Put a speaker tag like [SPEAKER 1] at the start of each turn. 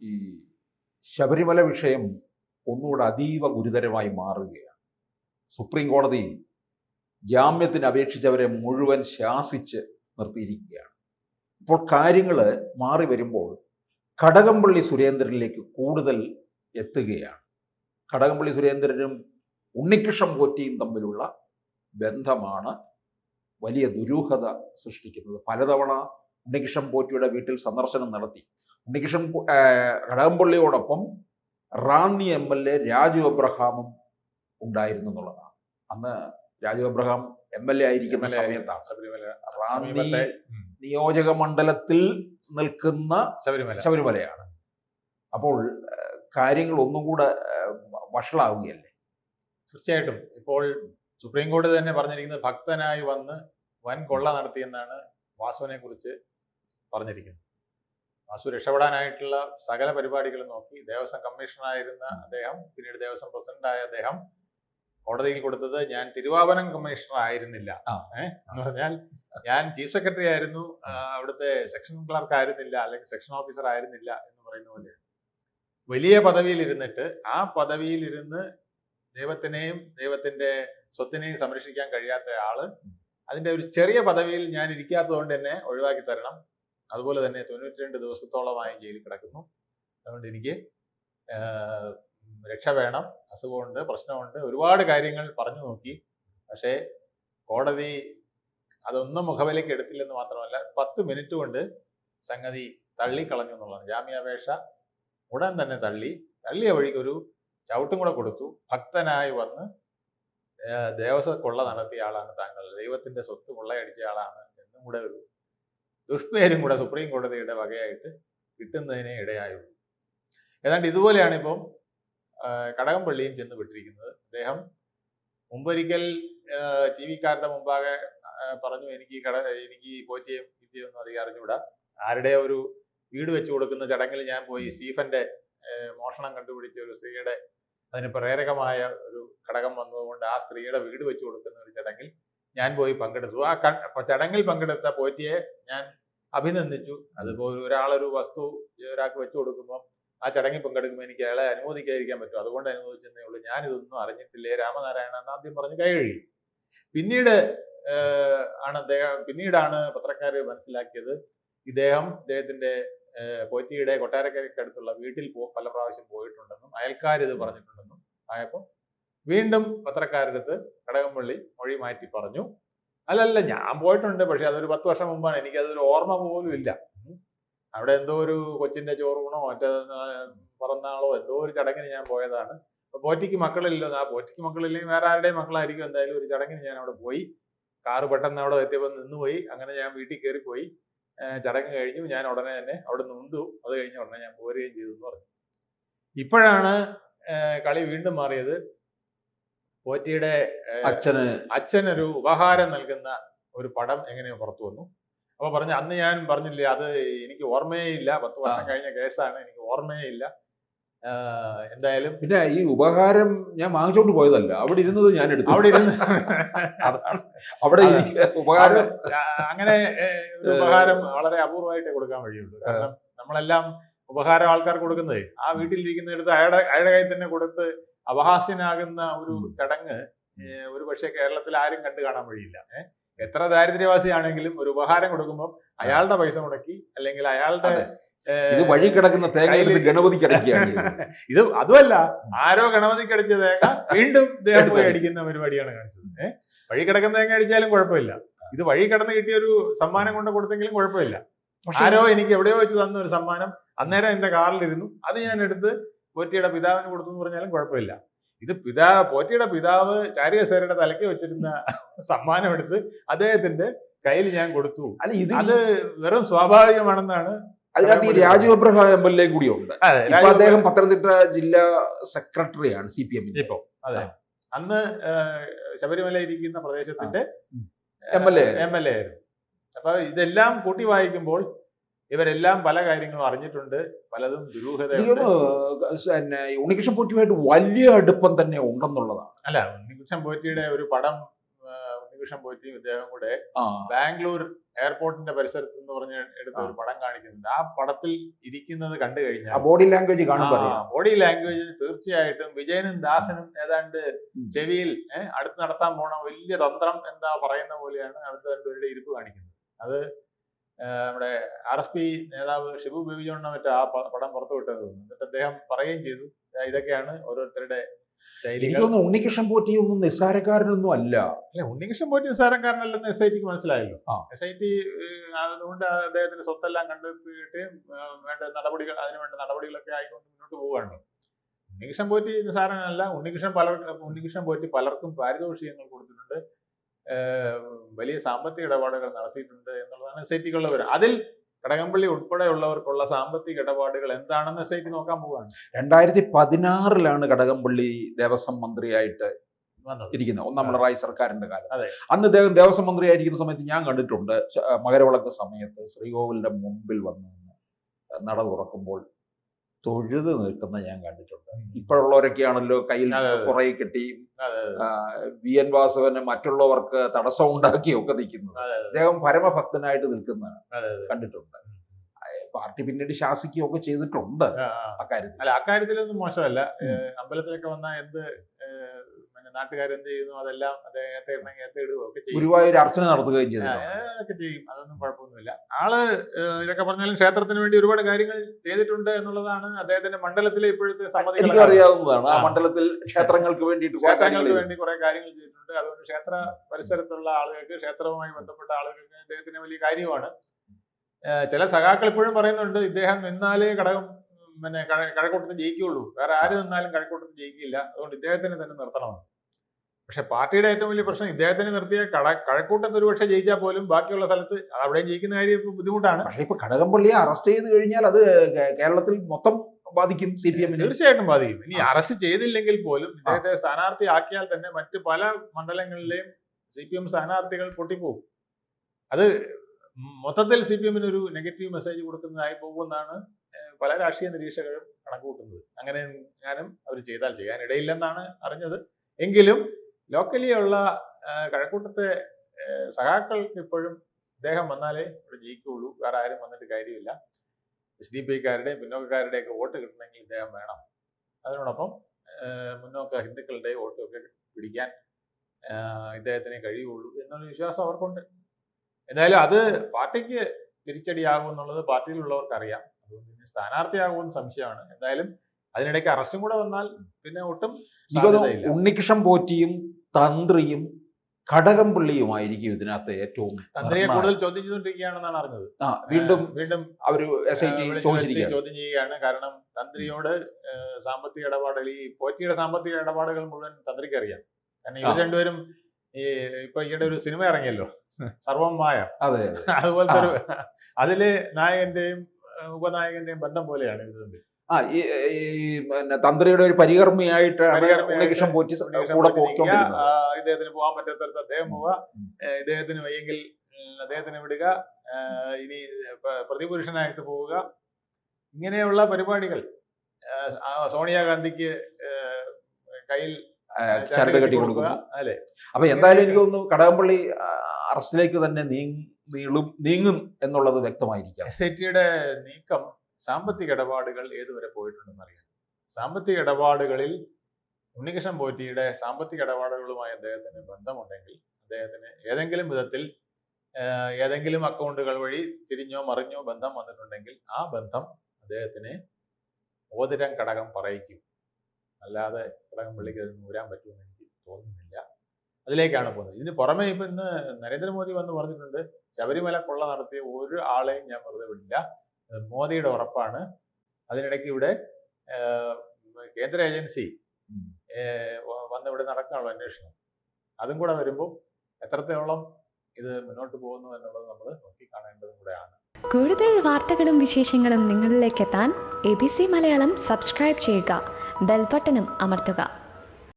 [SPEAKER 1] ഈ ശബരിമല വിഷയം ഒന്നുകൂടെ അതീവ ഗുരുതരമായി മാറുകയാണ്. സുപ്രീം കോടതി ജാമ്യത്തിന് അപേക്ഷിച്ചവരെ മുഴുവൻ ശാസിച്ച് നിർത്തിയിരിക്കുകയാണ്. ഇപ്പോൾ കാര്യങ്ങൾ മാറി വരുമ്പോൾ കടകംപള്ളി സുരേന്ദ്രനിലേക്ക് കൂടുതൽ എത്തുകയാണ്. കടകംപള്ളി സുരേന്ദ്രനും ഉണ്ണികൃഷ്ണൻ പോറ്റിയും തമ്മിലുള്ള ബന്ധമാണ് വലിയ ദുരൂഹത സൃഷ്ടിക്കുന്നത്. പലതവണ ഉണ്ണികൃഷ്ണൻ പോറ്റിയുടെ വീട്ടിൽ സന്ദർശനം നടത്തി. ആ, കടകംപള്ളിയോടൊപ്പം Ranni M L A Raju അബ്രഹാമും ഉണ്ടായിരുന്നു എന്നുള്ളതാണ്. അന്ന് Raju Abraham M L A ആയിരിക്കുന്ന സമയത്താണ്.
[SPEAKER 2] ശബരിമല.
[SPEAKER 1] റാന്നി നിയോജക മണ്ഡലത്തിൽ നിൽക്കുന്ന
[SPEAKER 2] ശബരിമല.
[SPEAKER 1] ശബരിമലയാണ്. അപ്പോൾ കാര്യങ്ങൾ ഒന്നും കൂടെ വഷളാവുകയല്ലേ?
[SPEAKER 2] തീർച്ചയായിട്ടും. ഇപ്പോൾ സുപ്രീം കോടതി തന്നെ പറഞ്ഞിരിക്കുന്നത് ഭക്തനായി വന്ന് വൻ കൊള്ള നടത്തിയെന്നാണ് വാസവനെ കുറിച്ച് പറഞ്ഞിരിക്കുന്നത്. വാസു രക്ഷപ്പെടാനായിട്ടുള്ള സകല പരിപാടികളും നോക്കി ദേവസ്വം കമ്മീഷണറായിരുന്ന അദ്ദേഹം പിന്നീട് ദേവസ്വം പ്രസിഡന്റായ അദ്ദേഹം കോടതിയിൽ കൊടുത്തത് ഞാൻ തിരുവാഭരണം കമ്മീഷണർ ആയിരുന്നില്ല എന്ന് പറഞ്ഞാൽ ഞാൻ ചീഫ് സെക്രട്ടറി ആയിരുന്നു. അവിടുത്തെ സെക്ഷൻ ക്ലർക്ക് ആയിരുന്നില്ല അല്ലെങ്കിൽ സെക്ഷൻ ഓഫീസർ ആയിരുന്നില്ല എന്ന് പറയുന്ന പോലെ വലിയ പദവിയിൽ ഇരുന്നിട്ട് ആ പദവിയിൽ ഇരുന്ന് ദൈവത്തിനെയും ദൈവത്തിന്റെ സ്വത്തിനെയും സംരക്ഷിക്കാൻ കഴിയാത്ത ആൾ അതിന്റെ ഒരു ചെറിയ പദവിയിൽ ഞാൻ ഇരിക്കാത്തതുകൊണ്ട് തന്നെ ഒഴിവാക്കി തരണം. അതുപോലെ തന്നെ തൊണ്ണൂറ്റി രണ്ട് ദിവസത്തോളമായി ജയിലിൽ കിടക്കുന്നു. അതുകൊണ്ട് എനിക്ക് രക്ഷ വേണം അസുഖമുണ്ട് പ്രശ്നമുണ്ട് ഒരുപാട് കാര്യങ്ങൾ പറഞ്ഞു നോക്കി. പക്ഷേ കോടതി അതൊന്നും മുഖവിലേക്ക് എടുത്തില്ലെന്ന് മാത്രമല്ല പത്ത് മിനിറ്റ് കൊണ്ട് സംഗതി തള്ളിക്കളഞ്ഞു എന്നുള്ളതാണ്. ജാമ്യാപേക്ഷ ഉടൻ തന്നെ തള്ളി തള്ളിയ വഴിക്ക് ഒരു ചവിട്ടും കൂടെ കൊടുത്തു. ഭക്തനായി വന്ന് ദേവസ്വ കൊള്ള നടത്തിയ ആളാണ് താങ്കൾ. ദൈവത്തിന്റെ സ്വത്ത് കൊള്ളയടിച്ച ആളാണ് എന്നും കൂടെ ഒരു ദുഷ്പേരും കൂടെ സുപ്രീം കോടതിയുടെ വകയായിട്ട് കിട്ടുന്നതിനെ ഇടയായുള്ളൂ. ഏതാണ്ട് ഇതുപോലെയാണ് ഇപ്പം കടകംപള്ളിയും ചെന്ന് വിട്ടിരിക്കുന്നത് അദ്ദേഹം മുമ്പൊരിക്കൽ ടി വിക്കാരുടെ മുമ്പാകെ പറഞ്ഞു എനിക്ക് കട എനിക്ക് പോറ്റിയും വിദ്യയൊന്നും അധികം അറിഞ്ഞുകൂടാ. ആരുടെ ഒരു വീട് വെച്ചു കൊടുക്കുന്ന ചടങ്ങിൽ ഞാൻ പോയി സ്റ്റീഫന്റെ മോഷണം കണ്ടുപിടിച്ച ഒരു സ്ത്രീയുടെ അതിന് പ്രേരകമായ ഒരു ഘടകം വന്നതുകൊണ്ട് ആ സ്ത്രീയുടെ വീട് വെച്ചു കൊടുക്കുന്ന ഒരു ചടങ്ങിൽ ഞാൻ പോയി പങ്കെടുത്തു. ആ ചടങ്ങിൽ പങ്കെടുത്ത പോറ്റിയെ ഞാൻ അഭിനന്ദിച്ചു. അതിപ്പോ ഒരാളൊരു വസ്തു ഒരാൾക്ക് വെച്ചു കൊടുക്കുമ്പോൾ ആ ചടങ്ങിൽ പങ്കെടുക്കുമ്പോൾ എനിക്ക് അയാളെ അനുമോദിക്കാതിരിക്കാൻ പറ്റും. അതുകൊണ്ട് അനുമോദിച്ചെന്നേ ഉള്ളൂ. ഞാനിതൊന്നും അറിഞ്ഞിട്ടില്ലേ? രാമനാരായണ എന്ന് ആദ്യം പറഞ്ഞ് കൈ കഴുകി. പിന്നീട് ആണ് അദ്ദേഹം പിന്നീടാണ് പത്രക്കാർ മനസ്സിലാക്കിയത് ഇദ്ദേഹം ഇദ്ദേഹത്തിന്റെ പോറ്റിയുടെ പോറ്റിയുടെ കൊട്ടാരക്കരയ്ക്കടുത്തുള്ള വീട്ടിൽ പോ പല പ്രാവശ്യം പോയിട്ടുണ്ടെന്നും അയൽക്കാർ ഇത് പറഞ്ഞിട്ടുണ്ടെന്നും ആയപ്പോൾ വീണ്ടും പത്രക്കാരടുത്ത് കടകംപള്ളി മൊഴി മാറ്റി പറഞ്ഞു. അല്ലല്ല ഞാൻ പോയിട്ടുണ്ട്. പക്ഷെ അതൊരു പത്ത് വർഷം മുമ്പാണ്. എനിക്ക് അതൊരു ഓർമ്മ പോലും ഇല്ല. അവിടെ എന്തോ ഒരു കൊച്ചിന്റെ ചോറൂണോ മറ്റേ പിറന്നാളോ എന്തോ ഒരു ചടങ്ങിന് ഞാൻ പോയതാണ്. പോറ്റിക്ക് മക്കളില്ലോ ആ പോറ്റിക്ക് മക്കളില്ലെങ്കിൽ വേറെ ആരുടെയും മക്കളായിരിക്കും. എന്തായാലും ഒരു ചടങ്ങിന് ഞാൻ അവിടെ പോയി. കാറ് പെട്ടെന്ന് അവിടെ എത്തിയപ്പോൾ നിന്നുപോയി. അങ്ങനെ ഞാൻ വീട്ടിൽ കയറി പോയി ചടങ്ങ് കഴിഞ്ഞു. ഞാൻ ഉടനെ തന്നെ അവിടെ നിന്ന് അത് കഴിഞ്ഞ ഉടനെ ഞാൻ പോരുകയും ചെയ്തു എന്ന് പറഞ്ഞു. ഇപ്പോഴാണ് കളി വീണ്ടും മാറിയത്. പോറ്റിയുടെ
[SPEAKER 1] അച്ഛന്
[SPEAKER 2] അച്ഛനൊരു ഉപഹാരം നൽകുന്ന ഒരു പടം എങ്ങനെയോ പുറത്തു വന്നു. അപ്പൊ പറഞ്ഞു അന്ന് ഞാൻ പറഞ്ഞില്ലേ അത് എനിക്ക് ഓർമ്മയേ ഇല്ല പത്ത് വർഷം കഴിഞ്ഞ കേസാണ് എനിക്ക് ഓർമ്മയേ ഇല്ല എന്തായാലും
[SPEAKER 1] പിന്നെ ഈ ഉപഹാരം ഞാൻ വാങ്ങിച്ചോണ്ട് പോയതല്ല. അവിടെ ഇരുന്നത് ഞാൻ എടുത്തു.
[SPEAKER 2] അവിടെ ഇരുന്ന്
[SPEAKER 1] അവിടെ
[SPEAKER 2] ഉപഹാരം അങ്ങനെ ഒരു ഉപഹാരം വളരെ അപൂർവമായിട്ടേ കൊടുക്കാൻ വഴിയുള്ളൂ. കാരണം നമ്മളെല്ലാം ഉപഹാരം ആൾക്കാർ കൊടുക്കുന്നത്. ആ വീട്ടിലിരിക്കുന്നിടത്ത് അയാളുടെ അയാളുടെ കയ്യിൽ തന്നെ കൊടുത്ത് അപഹാസ്യനാകുന്ന ഒരു. ചടങ്ങ് ഒരു പക്ഷേ കേരളത്തിൽ ആരും കണ്ടു കാണാൻ വഴിയില്ല. എത്ര ദാരിദ്ര്യവാസിയാണെങ്കിലും ഒരു ഉപഹാരം കൊടുക്കുമ്പോൾ അയാളുടെ പൈസ മുടക്കി അല്ലെങ്കിൽ അയാളുടെ
[SPEAKER 1] ഇത് വഴി കിടക്കുന്ന തേങ്ങ എടുത്ത്
[SPEAKER 2] കിടക്കുകയാണ്
[SPEAKER 1] ഗണപതിക്ക്
[SPEAKER 2] ഇത് അതുമല്ല ആരോ ഗണപതിക്ക് അടിച്ച തേങ്ങ വീണ്ടും ദേഹത്ത് പോയി അടിക്കുന്ന പരിപാടിയാണ് കാണിച്ചത്. വഴി കിടക്കുന്ന തേങ്ങ അടിച്ചാലും കുഴപ്പമില്ല. ഇത് വഴി കിടന്ന് കിട്ടിയ ഒരു സമ്മാനം കൊണ്ട് കൊടുത്തെങ്കിലും കുഴപ്പമില്ല. ആരോ എനിക്ക് എവിടെയോ വെച്ച് തന്ന ഒരു സമ്മാനം അന്നേരം എന്റെ കാറിലിരുന്നു. അത് ഞാൻ എടുത്ത് പോറ്റിയുടെ പിതാവിന് കൊടുത്തു എന്ന് പറഞ്ഞാലും കുഴപ്പമില്ല. ഇത് പിതാ പോറ്റിയുടെ പിതാവ് ചാരികസേരയുടെ തലയ്ക്ക് വെച്ചിരുന്ന സമ്മാനം എടുത്ത് അദ്ദേഹത്തിന്റെ കയ്യിൽ ഞാൻ കൊടുത്തു.
[SPEAKER 1] അല്ല ഇത്
[SPEAKER 2] അത് വെറും സ്വാഭാവികമാണെന്നാണ്
[SPEAKER 1] അതിനകത്ത് ഈ Raju Abraham M L A കൂടി ഉണ്ട്.
[SPEAKER 2] അതെ,
[SPEAKER 1] ഇപ്പൊ
[SPEAKER 2] രാജു
[SPEAKER 1] അദ്ദേഹം പത്തനംതിട്ട ജില്ലാ സെക്രട്ടറിയാണ് സി പി എമ്മിന്റെ.
[SPEAKER 2] ഇപ്പൊ അതെ. അന്ന് ശബരിമല ഇരിക്കുന്ന പ്രദേശത്തിന്റെ
[SPEAKER 1] M L
[SPEAKER 2] A M L A ആയിരുന്നു. അപ്പൊ ഇതെല്ലാം കൂട്ടി വായിക്കുമ്പോൾ ഇവരെല്ലാം പല കാര്യങ്ങളും അറിഞ്ഞിട്ടുണ്ട് പലതും
[SPEAKER 1] ദുരൂഹത പിന്നെ ഉണ്ണികൃഷ്ണൻ പോറ്റിയുമായിട്ട് വലിയ അടുപ്പം തന്നെ ഉണ്ടെന്നുള്ളതാണ്.
[SPEAKER 2] അല്ല ഉണ്ണികൃഷ്ണൻ പോറ്റിയുടെ ഒരു പടം ഉണ്ണികൃഷ്ണൻ പോറ്റിയും ഇദ്ദേഹം കൂടെ ബാംഗ്ലൂർ എയർപോർട്ടിന്റെ പരിസരത്ത് എന്ന് പറഞ്ഞ് എടുത്ത ഒരു പടം കാണിക്കുന്നുണ്ട്. ആ പടത്തിൽ ഇരിക്കുന്നത് കണ്ടു കഴിഞ്ഞാൽ
[SPEAKER 1] ബോഡി ലാംഗ്വേജ് കാണുമ്പോൾ
[SPEAKER 2] ബോഡി ലാംഗ്വേജ് തീർച്ചയായിട്ടും വിജയനും ദാസനും ഏതാണ്ട് ചെവിയിൽ അടുത്ത് നടത്താൻ പോണ വലിയ തന്ത്രം എന്താ പറയുന്ന പോലെയാണ് അടുത്ത രണ്ടുപേരുടെ ഇരിപ്പ് കാണിക്കുന്നത്. അത് നമ്മുടെ ആർ എസ് പി നേതാവ് ഷിബു ബേബി ജോണിനെ മറ്റേ ആ പടം പുറത്തു വിട്ടത്. തോന്നുന്നു എന്നിട്ട് അദ്ദേഹം പറയുകയും ചെയ്തു. ഇതൊക്കെയാണ് ഓരോരുത്തരുടെ
[SPEAKER 1] എനിക്കൊന്നും ഉണ്ണികൃഷ്ണൻ പോറ്റി ഒന്നും നിസ്സാരക്കാരനൊന്നും അല്ല.
[SPEAKER 2] അല്ലെ ഉണ്ണികൃഷ്ണൻ പോറ്റി നിസ്സാരക്കാരനല്ലെന്ന് എസ് ഐ ടിക്ക് മനസ്സിലായല്ലോ. എസ് ഐ ടി അതുകൊണ്ട് അദ്ദേഹത്തിന്റെ സ്വത്തെല്ലാം കണ്ടെത്തിയിട്ട് വേണ്ട നടപടികൾ അതിന് വേണ്ട നടപടികളൊക്കെ ആയിക്കൊണ്ട് മുന്നോട്ട് പോവുകയാണ്. ഉണ്ണികൃഷ്ണൻ പോറ്റി നിസ്സാരനല്ല. ഉണ്ണികൃഷ്ണൻ പലർക്കും ഉണ്ണികൃഷ്ണൻ പോറ്റി പലർക്കും പാരിതോഷികങ്ങൾ കൊടുത്തിട്ടുണ്ട്. വലിയ സാമ്പത്തിക ഇടപാടുകൾ നടത്തിയിട്ടുണ്ട് എന്നുള്ളതാണ് എസ് ഐ ടിക്കുള്ള വിവരം. അതിൽ കടകംപള്ളി ഉൾപ്പെടെയുള്ളവർക്കുള്ള സാമ്പത്തിക ഇടപാടുകൾ എന്താണെന്ന് എസ് നോക്കാൻ പോവുകയാണ്.
[SPEAKER 1] രണ്ടായിരത്തി പതിനാറിലാണ് കടകംപള്ളി ദേവസ്വം മന്ത്രിയായിട്ട് ഇരിക്കുന്നത്. ഒന്നാം പിണറായി സർക്കാരിന്റെ കാലം
[SPEAKER 2] അതെ.
[SPEAKER 1] അന്ന് ഇദ്ദേഹം ദേവസ്വം മന്ത്രിയായിരിക്കുന്ന സമയത്ത് ഞാൻ കണ്ടിട്ടുണ്ട്. മകരവിളക്ക് സമയത്ത് ശ്രീകോവിലിന്റെ മുമ്പിൽ വന്ന് നട തുറക്കുമ്പോൾ തൊഴുത് നിൽക്കുന്ന ഞാൻ കണ്ടിട്ടുണ്ട്. ഇപ്പോഴുള്ളവരൊക്കെയാണല്ലോ കയ്യിൽ. കുറെ കെട്ടി വി. എൻ. വാസവന് മറ്റുള്ളവർക്ക് തടസ്സം ഉണ്ടാക്കിയൊക്കെ നിൽക്കുന്നത്. അദ്ദേഹം പരമഭക്തനായിട്ട് നിൽക്കുന്ന
[SPEAKER 2] അതെ, അതെ.
[SPEAKER 1] കണ്ടിട്ടുണ്ട്. പാർട്ടി പിന്നീട് ശാസിക്കുകയൊക്കെ ചെയ്തിട്ടുണ്ട്. അക്കാര്യത്തിൽ
[SPEAKER 2] അല്ല അക്കാര്യത്തിലൊന്നും മോശമല്ല. അമ്പലത്തിലൊക്കെ വന്നാൽ എന്ത് നാട്ടുകാരെന്ത് ചെയ്യുന്നു? അതെല്ലാം അദ്ദേഹത്തെ ഏത്തെ ഒക്കെ ചെയ്യും.
[SPEAKER 1] ഗുരുവായൂർ അർച്ചന നടത്തുകയും
[SPEAKER 2] ചെയ്തു. അതൊക്കെ ചെയ്യും. അതൊന്നും കുഴപ്പമൊന്നുമില്ല. ആൾ ഇതൊക്കെ പറഞ്ഞാലും ക്ഷേത്രത്തിന് വേണ്ടി ഒരുപാട് കാര്യങ്ങൾ ചെയ്തിട്ടുണ്ട് എന്നുള്ളതാണ് അദ്ദേഹത്തിന്റെ മണ്ഡലത്തിലെ ഇപ്പോഴത്തെ സമ്മതികൾ
[SPEAKER 1] അറിയാവുന്നതാണ്. ആ. മണ്ഡലത്തിൽ ക്ഷേത്രങ്ങൾക്ക് വേണ്ടിയിട്ട്
[SPEAKER 2] ക്ഷേത്രങ്ങൾക്ക് വേണ്ടി കുറെ കാര്യങ്ങൾ ചെയ്തിട്ടുണ്ട്. അതുകൊണ്ട് ക്ഷേത്ര പരിസരത്തുള്ള ആളുകൾക്ക് ക്ഷേത്രവുമായി ബന്ധപ്പെട്ട ആളുകൾക്ക് അദ്ദേഹത്തിന് വലിയ കാര്യമാണ്. ചില സഖാക്കൾ ഇപ്പോഴും പറയുന്നുണ്ട് ഇദ്ദേഹം നിന്നാലേ കടകം പിന്നെ കഴ- കഴക്കൂട്ടത്ത് ജയിക്കുള്ളൂ വേറെ ആര് നിന്നാലും കഴക്കൂട്ടത്ത് ജയിക്കില്ല. അതുകൊണ്ട് ഇദ്ദേഹത്തിനെ തന്നെ നിർത്തണമെന്ന് പക്ഷെ പാർട്ടിയുടെ ഏറ്റവും വലിയ പ്രശ്നം ഇദ്ദേഹത്തിനെ നിർത്തിയ കട കഴക്കൂട്ടത്ത് ഒരുപക്ഷെ ജയിച്ചാൽ പോലും ബാക്കിയുള്ള സ്ഥലത്ത് അവിടെയും ജയിക്കുന്ന കാര്യം ഇപ്പൊ ബുദ്ധിമുട്ടാണ്.
[SPEAKER 1] പക്ഷേ ഇപ്പൊ കടകംപള്ളിയെ അറസ്റ്റ് ചെയ്ത് കഴിഞ്ഞാൽ അത് കേരളത്തിൽ മൊത്തം ബാധിക്കും സി പി എമ്മിന്
[SPEAKER 2] തീർച്ചയായിട്ടും ബാധിക്കും. ഇനി അറസ്റ്റ് ചെയ്തില്ലെങ്കിൽ പോലും ഇദ്ദേഹത്തെ സ്ഥാനാർത്ഥി ആക്കിയാൽ തന്നെ മറ്റ് പല മണ്ഡലങ്ങളിലെയും സി പി എം സ്ഥാനാർത്ഥികൾ പൊട്ടിപ്പോകും അത് മൊത്തത്തിൽ സി പി എമ്മിന് ഒരു നെഗറ്റീവ് മെസ്സേജ് കൊടുക്കുന്നതായി പോകുമെന്നാണ് പല രാഷ്ട്രീയ നിരീക്ഷകരും കണക്കുകൂട്ടുന്നത്. അങ്ങനെ ഞാനും അവർ ചെയ്താൽ ചെയ്യാൻ ഇടയില്ലെന്നാണ് അറിഞ്ഞത്. എങ്കിലും ലോക്കലി ഉള്ള കഴക്കൂട്ടത്തെ സഹാക്കൾക്ക് ഇപ്പോഴും അദ്ദേഹം വന്നാലേ ഇവിടെ ജയിക്കുള്ളൂ വേറെ ആരും വന്നിട്ട് കാര്യമില്ല. എസ് ഡി പി ഐക്കാരുടെയും പിന്നോക്കക്കാരുടെയൊക്കെ വോട്ട് കിട്ടണമെങ്കിൽ ഇദ്ദേഹം വേണം. അതിനോടൊപ്പം മുന്നോക്ക ഹിന്ദുക്കളുടെ വോട്ടൊക്കെ പിടിക്കാൻ ഇദ്ദേഹത്തിനെ കഴിയുള്ളൂ എന്നുള്ള വിശ്വാസം അവർക്കുണ്ട്. എന്തായാലും അത് പാർട്ടിക്ക് തിരിച്ചടിയാകും എന്നുള്ളത് പാർട്ടിയിലുള്ളവർക്ക് അറിയാം അതുകൊണ്ട് പിന്നെ സ്ഥാനാർത്ഥിയാകുമെന്ന് സംശയമാണ്. എന്തായാലും അതിനിടയ്ക്ക് അറസ്റ്റും കൂടെ വന്നാൽ പിന്നെ ഒട്ടും
[SPEAKER 1] ഉണ്ണികൃഷ്ണൻ പോറ്റിയും തന്ത്രിയും കടകംപള്ളിയുമായിരിക്കും ഇതിനകത്ത് ഏറ്റവും
[SPEAKER 2] കൂടുതൽ ചോദ്യം ചെയ്തുകൊണ്ടിരിക്കുകയാണെന്നാണ് അറിഞ്ഞത്.
[SPEAKER 1] ആ, വീണ്ടും
[SPEAKER 2] വീണ്ടും
[SPEAKER 1] അവർ എസ് ഐ ടി
[SPEAKER 2] ചോദ്യം ചെയ്യുകയാണ്. കാരണം തന്ത്രിയോട് സാമ്പത്തിക ഇടപാടുകൾ ഈ പോറ്റിയുടെ സാമ്പത്തിക ഇടപാടുകൾ മുഴുവൻ തന്ത്രിക്ക് അറിയാം കാരണം ഇവർ രണ്ടുപേരും ഈ ഇപ്പൊ ഈയിടെ ഒരു സിനിമ ഇറങ്ങിയല്ലോ. സർവം മായ.
[SPEAKER 1] അതെ
[SPEAKER 2] അതുപോലത്തെ ഒരു അതിൽ നായകന്റെയും ഉപനായകന്റെയും ബന്ധം പോലെയാണ് ഇത് തമ്മിൽ.
[SPEAKER 1] ആ ഈ പിന്നെ തന്ത്രിയുടെ ഒരു പരികർമ്മിയായിട്ടാണ്
[SPEAKER 2] പരികർമ്മിയായിട്ട്
[SPEAKER 1] ഉണ്ണികൃഷ്ണൻ പോറ്റി കൂടെ പോയിക്കൊണ്ടിരുന്നത്.
[SPEAKER 2] ഇദ്ദേഹത്തിന് പോകാൻ പറ്റാത്തടത്ത് അദ്ദേഹം പോവുക ഇദ്ദേഹത്തിന് വയ്യെങ്കിൽ അദ്ദേഹത്തിന് വിടുക. ഇനി പ്രതിപുരുഷനായിട്ട് പോവുക. ഇങ്ങനെയുള്ള പരിപാടികൾ സോണിയാഗാന്ധിക്ക് കയ്യിൽ
[SPEAKER 1] ചരട് കെട്ടി കൊടുക്കുക.
[SPEAKER 2] അല്ലെ?
[SPEAKER 1] അപ്പൊ എന്തായാലും എനിക്ക് തോന്നുന്നു കടകംപള്ളി അറസ്റ്റിലേക്ക് തന്നെ നീങ് നീളും നീങ്ങും എന്നുള്ളത് വ്യക്തമായിരിക്കാം.
[SPEAKER 2] എസ് ഐ ടിയുടെ നീക്കം സാമ്പത്തിക ഇടപാടുകൾ ഏതുവരെ പോയിട്ടുണ്ടെന്ന് അറിയാം. സാമ്പത്തിക ഇടപാടുകളിൽ ഉണ്ണികൃഷ്ണൻ പോറ്റിയുടെ സാമ്പത്തിക ഇടപാടുകളുമായി അദ്ദേഹത്തിന് ബന്ധമുണ്ടെങ്കിൽ അദ്ദേഹത്തിന് ഏതെങ്കിലും വിധത്തിൽ ഏതെങ്കിലും അക്കൗണ്ടുകൾ വഴി തിരിഞ്ഞോ മറിഞ്ഞോ ബന്ധം വന്നിട്ടുണ്ടെങ്കിൽ ആ ബന്ധം അദ്ദേഹത്തിന് ഓതിരം ഘടകം പറയിക്കും. അല്ലാതെ കടകംപള്ളിക്ക് അത് ഊരാൻ പറ്റുമെന്ന് എനിക്ക് തോന്നുന്നില്ല. അതിലേക്കാണ് പോകുന്നത്. ഇതിന് പുറമെ ഇപ്പം ഇന്ന് നരേന്ദ്രമോദി വന്ന് പറഞ്ഞിട്ടുണ്ട് ശബരിമല കൊള്ള നടത്തിയ ഒരു ആളെയും ഞാൻ വെറുതെ വിടില്ല. മോദിയുടെ ഉറപ്പാണ്. അതിനിടയ്ക്ക് ഇവിടെ കേന്ദ്ര ഏജൻസി. വന്ന് ഇവിടെ നടക്കാനുള്ള അന്വേഷണം. അതും കൂടെ വരുമ്പോൾ എത്രത്തോളം ഇത് മുന്നോട്ട് പോകുന്നു എന്നുള്ളത് നമ്മൾ നോക്കി കാണേണ്ടതും കൂടെയാണ്.
[SPEAKER 3] കൂടുതൽ വാർത്തകളും വിശേഷങ്ങളും നിങ്ങളിലേക്ക് എത്താൻ A B C Malayalam subscribe ചെയ്യുക ബെൽബട്ടനും അമർത്തുക.